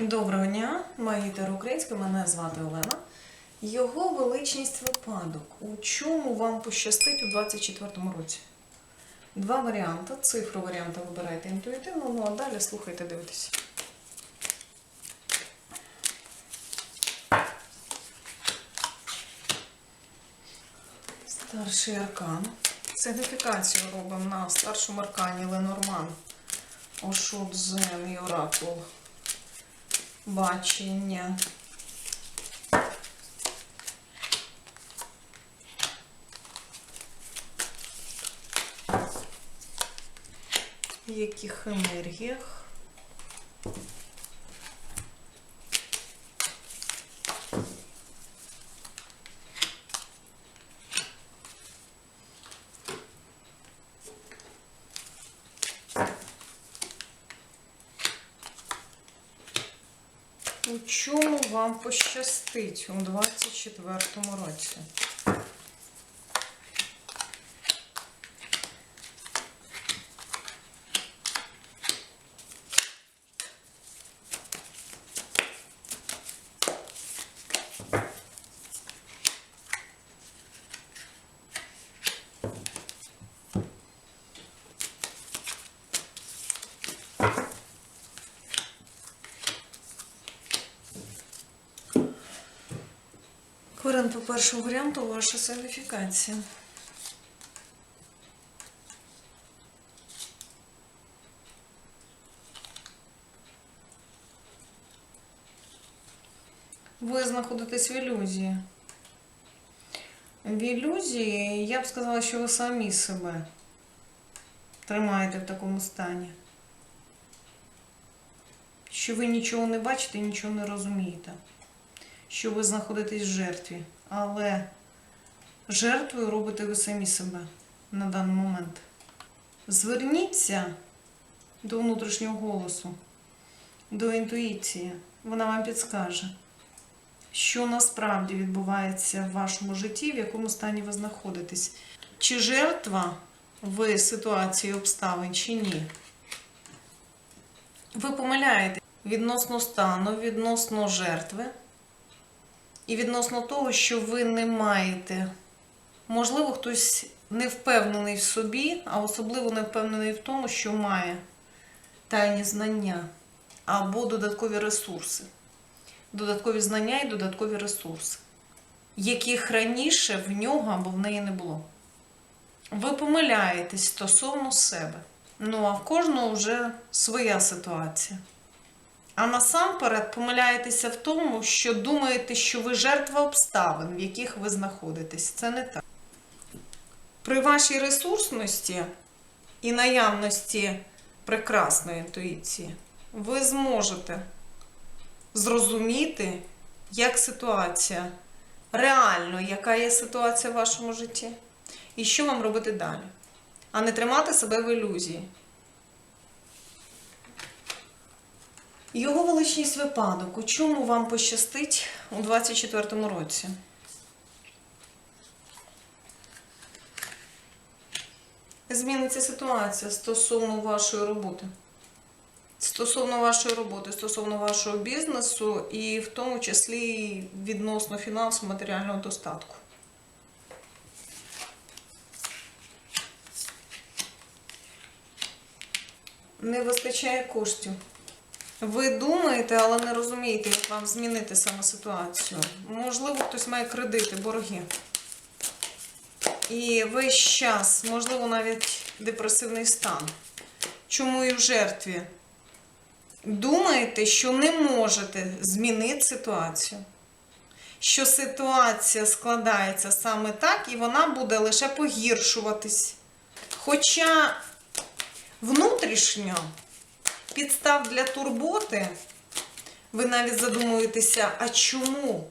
Доброго дня, магітер українська, мене звати Олена. Його величність випадок. У чому вам пощастить у 24-му році? Два варіанти. Цифру варіанта вибирайте інтуїтивно, ну а далі слухайте, дивитесь. Старший аркан. Сигніфікацію робимо на старшому аркані Ленорман. Ошут Зен і Оракул. Бачення. В яких енергіях? У чому вам пощастить у 24-му році? По першому варіанту ваша сигніфікація. Ви знаходитесь в ілюзії. В ілюзії я б сказала, що ви самі себе тримаєте в такому стані. Що ви нічого не бачите, нічого не розумієте що ви знаходитесь в жертві, але жертвою робите ви самі себе на даний момент. Зверніться до внутрішнього голосу, до інтуїції. Вона вам підскаже, що насправді відбувається в вашому житті, в якому стані ви знаходитесь. Чи жертва ви ситуації обставин, чи ні? Ви помиляєте відносно стану, відносно жертви. І відносно того, що ви не маєте, можливо, хтось не впевнений в собі, а особливо не впевнений в тому, що має тайні знання або додаткові ресурси. Додаткові знання і додаткові ресурси, яких раніше в нього або в неї не було. Ви помиляєтесь стосовно себе. Ну, а в кожного вже своя ситуація. А насамперед помиляєтеся в тому, що думаєте, що ви жертва обставин, в яких ви знаходитесь. Це не так. При вашій ресурсності і наявності прекрасної інтуїції ви зможете зрозуміти, як ситуація, реально, яка є ситуація в вашому житті, і що вам робити далі. А не тримати себе в ілюзії. Його величність випадок. У чому вам пощастить у 24-му році? Зміниться ситуація стосовно вашої роботи. Стосовно вашої роботи, стосовно вашого бізнесу, і в тому числі відносно фінансу матеріального достатку. Не вистачає коштів. Ви думаєте, але не розумієте, як вам змінити саме ситуацію. Можливо, хтось має кредити, борги. І весь час, можливо, навіть депресивний стан. Чому і в жертві? Думаєте, що не можете змінити ситуацію. Що ситуація складається саме так, і вона буде лише погіршуватись. Хоча внутрішньо підстав для турботи, ви навіть задумуєтеся, а чому?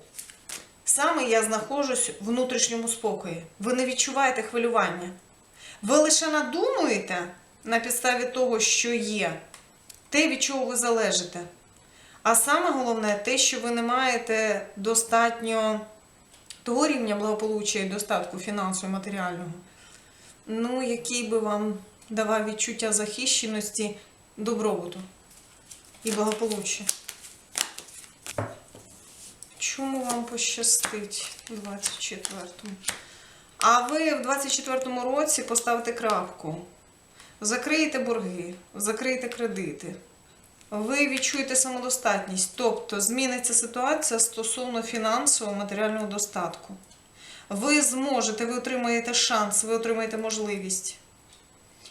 Саме я знаходжусь в внутрішньому спокої. Ви не відчуваєте хвилювання. Ви лише надумуєте на підставі того, що є, те, від чого ви залежите. А саме головне те, що ви не маєте достатньо того рівня благополуччя і достатку фінансового і матеріального, ну, який би вам давав відчуття захищеності добробуту і благополуччя. чому вам пощастить у 24-му? А ви в 24-му році поставите крапку. Закриєте борги, закриєте кредити. Ви відчуєте самодостатність, тобто зміниться ситуація стосовно фінансового матеріального достатку. Ви зможете, ви отримаєте шанс, ви отримаєте можливість.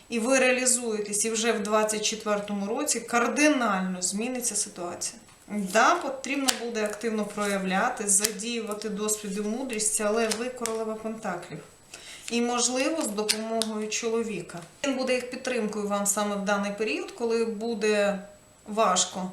І ви реалізуєтесь, і вже в 24-му році кардинально зміниться ситуація. Да, потрібно буде активно проявляти, задіювати досвід і мудрість, але ви королева пентаклів. І, можливо, з допомогою чоловіка. Він буде як підтримкою вам саме в даний період, коли буде важко.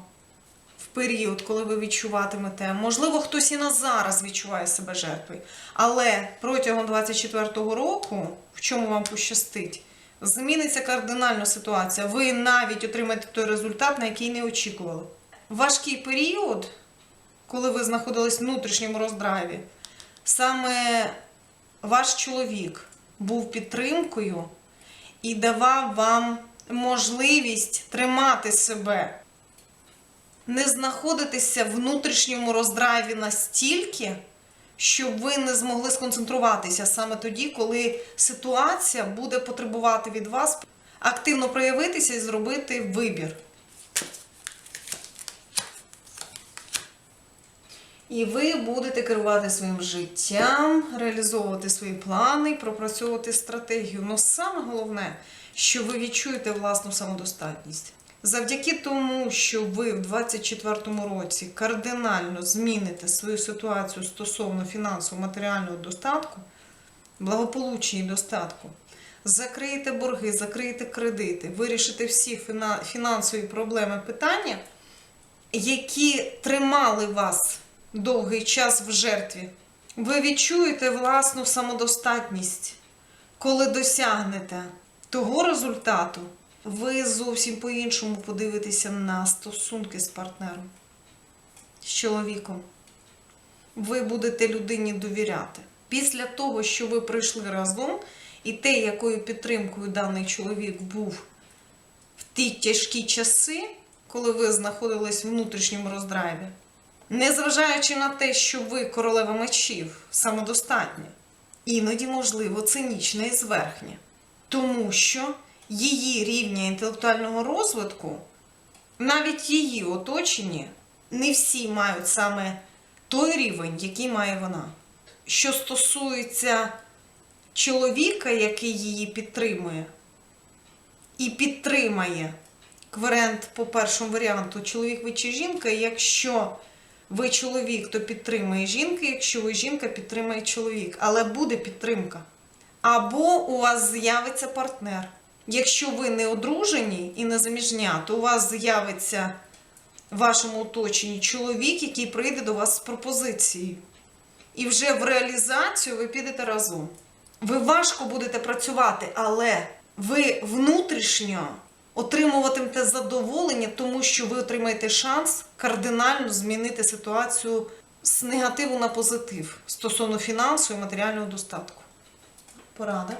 В період, коли ви відчуватимете, можливо, хтось і на зараз відчуває себе жертвою. Але протягом 24-го року, в чому вам пощастить, зміниться кардинально ситуація. Ви навіть отримаєте той результат, на який не очікували. Важкий період, коли ви знаходились в внутрішньому роздраві, саме ваш чоловік був підтримкою і давав вам можливість тримати себе, не знаходитися в внутрішньому роздраві настільки, щоб ви не змогли сконцентруватися саме тоді, коли ситуація буде потребувати від вас активно проявитися і зробити вибір. І ви будете керувати своїм життям, реалізовувати свої плани, пропрацьовувати стратегію. Ну саме головне, що ви відчуєте власну самодостатність. Завдяки тому, що ви в 2024 році кардинально зміните свою ситуацію стосовно фінансового матеріального достатку, благополуччя і достатку, закриєте борги, закриєте кредити, вирішите всі фінансові проблеми питання, які тримали вас довгий час в жертві. Ви відчуєте власну самодостатність, коли досягнете того результату, ви зовсім по-іншому подивитеся на стосунки з партнером, з чоловіком. Ви будете людині довіряти. Після того, що ви прийшли разом, і те, якою підтримкою даний чоловік був в ті тяжкі часи, коли ви знаходились в внутрішньому роздраві, Незважаючи на те, що ви королева мечів самодостатня, іноді, можливо, цинічна і зверхня, тому що її рівня інтелектуального розвитку, навіть її оточені, не всі мають саме той рівень, який має вона. Що стосується чоловіка, який її підтримує, і підтримає кваріант по першому варіанту чоловік ви чи жінка, якщо ви чоловік, то підтримує жінка, якщо ви жінка, підтримує чоловік. Але буде підтримка. Або у вас з'явиться партнер. Якщо ви не одружені і не заміжня, то у вас з'явиться в вашому оточенні чоловік, який прийде до вас з пропозицією. І вже в реалізацію ви підете разом. Ви важко будете працювати, але ви внутрішньо отримуватимете задоволення, тому що ви отримаєте шанс кардинально змінити ситуацію з негативу на позитив стосовно фінансового і матеріального достатку. Порада.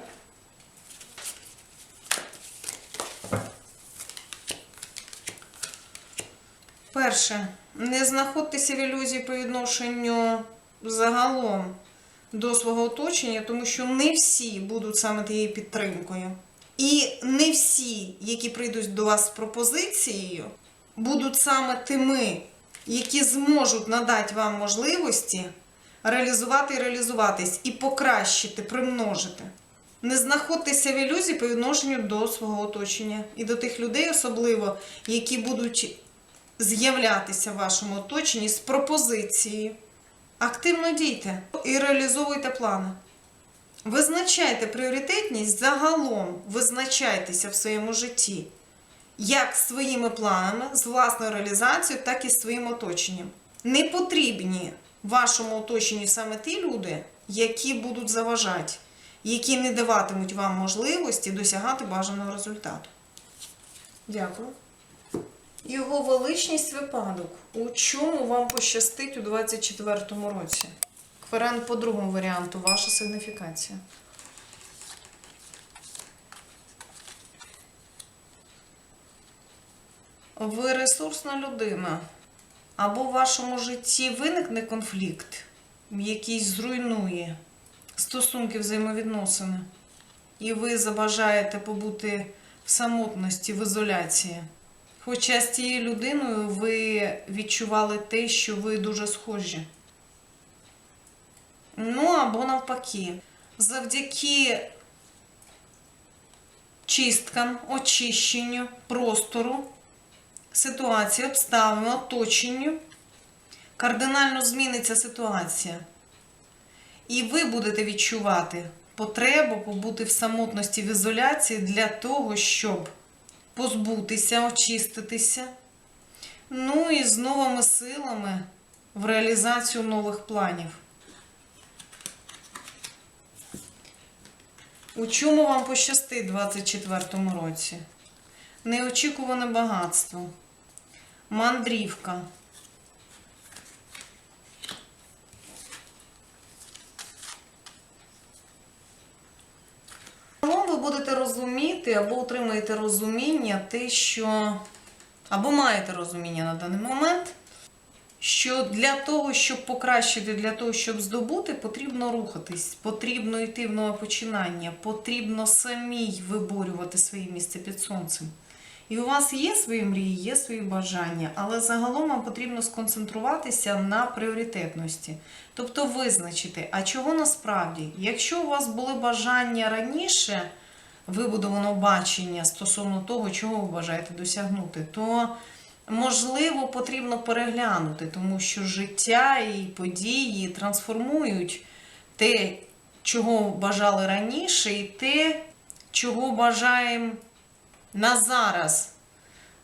Перше, не знаходьтеся в ілюзії по відношенню загалом до свого оточення, тому що не всі будуть саме тією підтримкою. І не всі, які прийдуть до вас з пропозицією, будуть саме тими, які зможуть надати вам можливості реалізувати і реалізуватись, і покращити, примножити. Не знаходьтеся в ілюзії по відношенню до свого оточення і до тих людей, особливо, які будуть з'являтися в вашому оточенні з пропозицією. Активно дійте і реалізовуйте плани. Визначайте пріоритетність загалом, визначайтеся в своєму житті, як своїми планами, з власною реалізацією, так і з своїм оточенням. Не потрібні вашому оточенню саме ті люди, які будуть заважати, які не даватимуть вам можливості досягати бажаного результату. Дякую. Його величність випадок. У чому вам пощастить у 2024 році? Кваріант по другому варіанту. Ваша сигніфікація. Ви ресурсна людина. або в вашому житті виникне конфлікт, який зруйнує стосунки взаємовідносини, і ви забажаєте побути в самотності, в ізоляції. Хоча з цією людиною ви відчували те, що ви дуже схожі. Ну або навпаки, завдяки чисткам, очищенню простору, ситуації, обставин, оточенню, кардинально зміниться ситуація. І ви будете відчувати потребу побути в самотності в ізоляції для того, щоб позбутися, очиститися. Ну і з новими силами в реалізацію нових планів. У чому вам пощастить у 24-му році? Неочікуване багатство. Мандрівка. Загалом ви будете розуміти або отримаєте розуміння те, що. Або маєте розуміння на даний момент, що для того, щоб покращити, для того, щоб здобути, потрібно рухатись, потрібно йти в нове починання, потрібно самій виборювати своє місце під сонцем. І у вас є свої мрії, є свої бажання, але загалом вам потрібно сконцентруватися на пріоритетності. Тобто визначити, а чого насправді, якщо у вас були бажання раніше, вибудовано бачення стосовно того, чого ви бажаєте досягнути, то можливо потрібно переглянути, тому що життя і події трансформують те, чого бажали раніше, і те, чого бажаємо на зараз.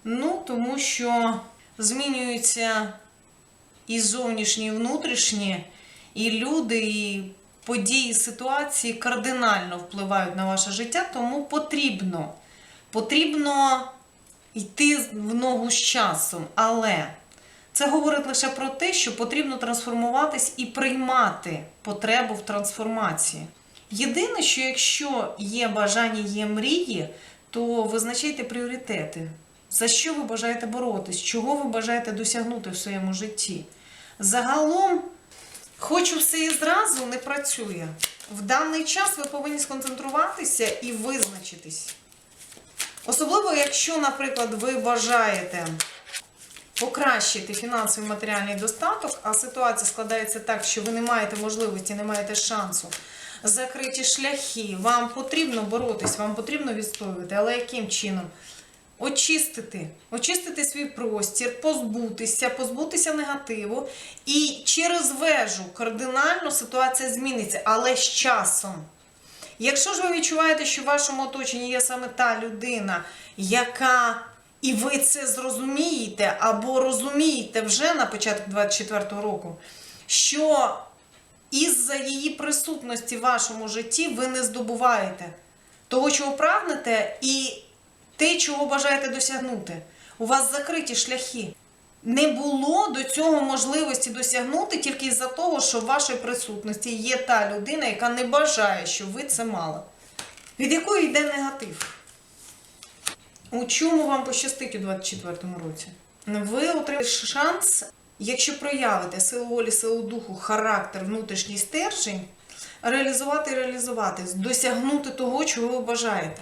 Ну, тому що змінюються і зовнішні, і внутрішні, і люди, і події, ситуації кардинально впливають на ваше життя, тому потрібно, потрібно йти в ногу з часом. Але це говорить лише про те, що потрібно трансформуватись і приймати потребу в трансформації. Єдине, що якщо є бажання, є мрії, то визначайте пріоритети. За що ви бажаєте боротись, чого ви бажаєте досягнути в своєму житті. Загалом, хочу все і зразу не працює. В даний час ви повинні сконцентруватися і визначитись. Особливо, якщо, наприклад, ви бажаєте покращити фінансовий матеріальний достаток, а ситуація складається так, що ви не маєте можливості, не маєте шансу закриті шляхи, вам потрібно боротись, вам потрібно відстоювати, але яким чином? Очистити, очистити свій простір, позбутися, позбутися негативу. І через вежу кардинально ситуація зміниться, але з часом. Якщо ж ви відчуваєте, що в вашому оточенні є саме та людина, яка і ви це зрозумієте, або розумієте вже на початку 24-го року, що із-за її присутності в вашому житті ви не здобуваєте того, чого прагнете, і те, чого бажаєте досягнути. У вас закриті шляхи. Не було до цього можливості досягнути тільки із-за того, що в вашій присутності є та людина, яка не бажає, щоб ви це мали. Від якої йде негатив? У чому вам пощастить у 24-му році? Ви отримаєте шанс, якщо проявите силу волі, силу духу, характер, внутрішній стержень, реалізувати і реалізувати, досягнути того, чого ви бажаєте.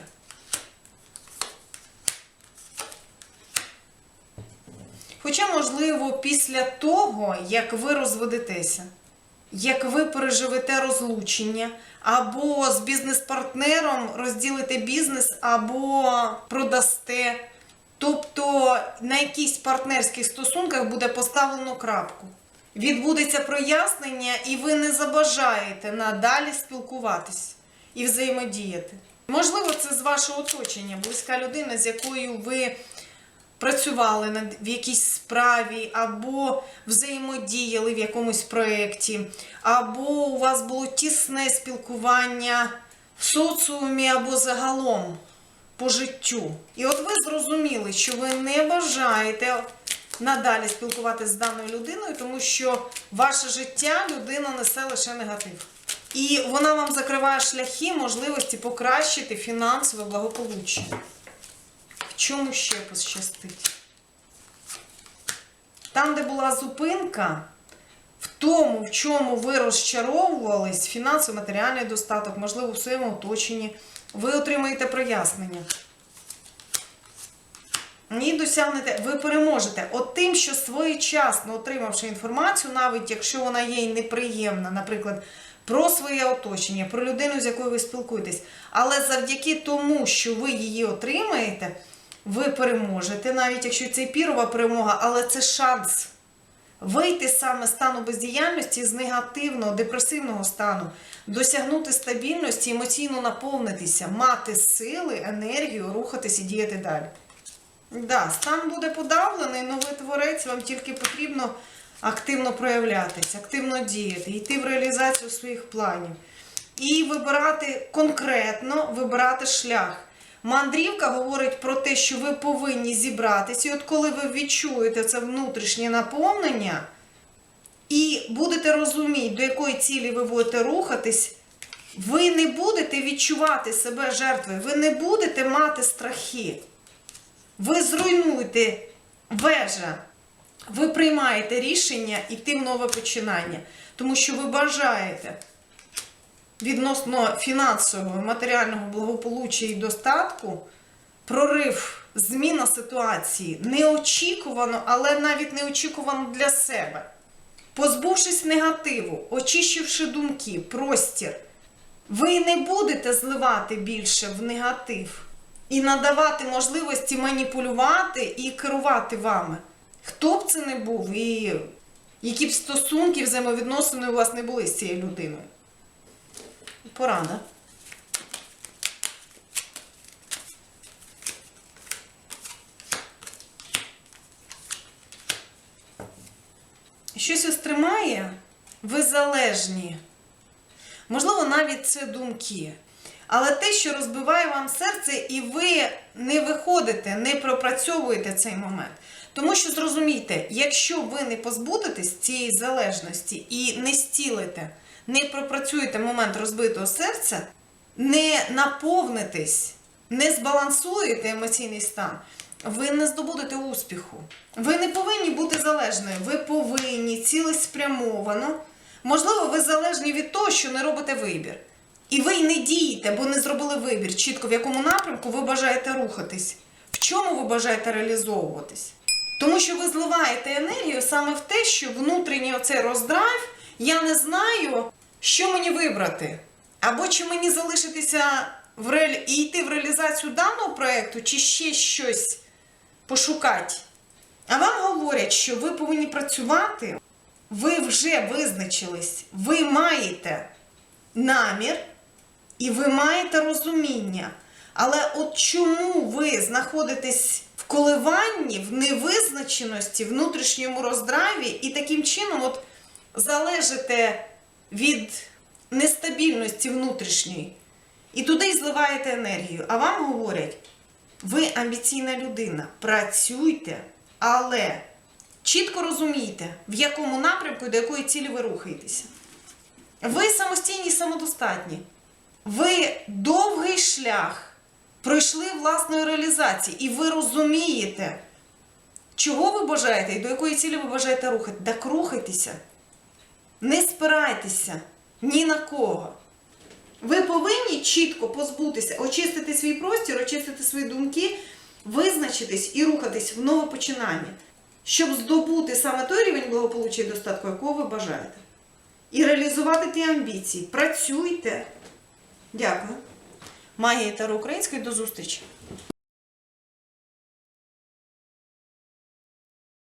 Хоча, можливо, після того, як ви розведетеся, як ви переживете розлучення, або з бізнес-партнером розділите бізнес, або продасте. Тобто на якихось партнерських стосунках буде поставлено крапку. Відбудеться прояснення, і ви не забажаєте надалі спілкуватись і взаємодіяти. Можливо, це з вашого оточення, близька людина, з якою ви працювали над в якійсь справі, або взаємодіяли в якомусь проєкті, або у вас було тісне спілкування в соціумі або загалом по життю. І от ви зрозуміли, що ви не бажаєте надалі спілкуватися з даною людиною, тому що ваше життя людина несе лише негатив. І вона вам закриває шляхи можливості покращити фінансове благополуччя. Чому ще пощастить? Там, де була зупинка, в тому, в чому ви розчаровувались, фінансово, матеріальний достаток, можливо, в своєму оточенні, ви отримаєте прояснення. Ні, досягнете, ви переможете. От тим, що своєчасно отримавши інформацію, навіть якщо вона є неприємна, наприклад, про своє оточення, про людину, з якою ви спілкуєтесь, але завдяки тому, що ви її отримаєте, ви переможете, навіть якщо це і пірова перемога, але це шанс вийти саме з стану бездіяльності з негативного, депресивного стану, досягнути стабільності, емоційно наповнитися, мати сили, енергію, рухатись і діяти далі. Да, стан буде подавлений, ви творець, вам тільки потрібно активно проявлятися, активно діяти, йти в реалізацію своїх планів. І вибирати конкретно, вибирати шлях. Мандрівка говорить про те, що ви повинні зібратися. І от коли ви відчуєте це внутрішнє наповнення і будете розуміти, до якої цілі ви будете рухатись, ви не будете відчувати себе жертвою, ви не будете мати страхи. Ви зруйнуєте вежа, ви приймаєте рішення йти в нове починання, тому що ви бажаєте відносно фінансового, матеріального благополуччя і достатку, прорив, зміна ситуації неочікувано, але навіть неочікувано для себе. Позбувшись негативу, очищивши думки, простір, ви не будете зливати більше в негатив і надавати можливості маніпулювати і керувати вами. Хто б це не був, і які б стосунки, взаємовідносини у вас не були з цією людиною. Порада. Щось вас тримає, ви залежні. Можливо, навіть це думки. Але те, що розбиває вам серце, і ви не виходите, не пропрацьовуєте цей момент. Тому що зрозумійте, якщо ви не позбудетесь цієї залежності і не стілите, не пропрацюєте момент розбитого серця, не наповнитесь, не збалансуєте емоційний стан, ви не здобудете успіху. Ви не повинні бути залежною, ви повинні цілеспрямовано. Можливо, ви залежні від того, що не робите вибір. І ви й не дієте, бо не зробили вибір чітко, в якому напрямку ви бажаєте рухатись, в чому ви бажаєте реалізовуватись. Тому що ви зливаєте енергію саме в те, що внутрішній оцей роздрайв, я не знаю, що мені вибрати. Або чи мені залишитися в реалі... і йти в реалізацію даного проєкту, чи ще щось пошукати. А вам говорять, що ви повинні працювати, ви вже визначились, ви маєте намір і ви маєте розуміння. Але от чому ви знаходитесь в коливанні, в невизначеності, внутрішньому роздраві, і таким чином от залежите від нестабільності внутрішньої, і туди зливаєте енергію. А вам говорять, ви амбіційна людина, працюйте, але чітко розумійте, в якому напрямку і до якої цілі ви рухаєтеся. Ви самостійні і самодостатні. Ви довгий шлях пройшли власної реалізації, і ви розумієте, чого ви бажаєте і до якої цілі ви бажаєте рухати. Так рухайтеся. Не спирайтеся ні на кого. Ви повинні чітко позбутися, очистити свій простір, очистити свої думки, визначитись і рухатись в нове починання, щоб здобути саме той рівень благополуччя і достатку, якого ви бажаєте. І реалізувати ті амбіції. Працюйте. Дякую. Магія Таро Української. До зустрічі!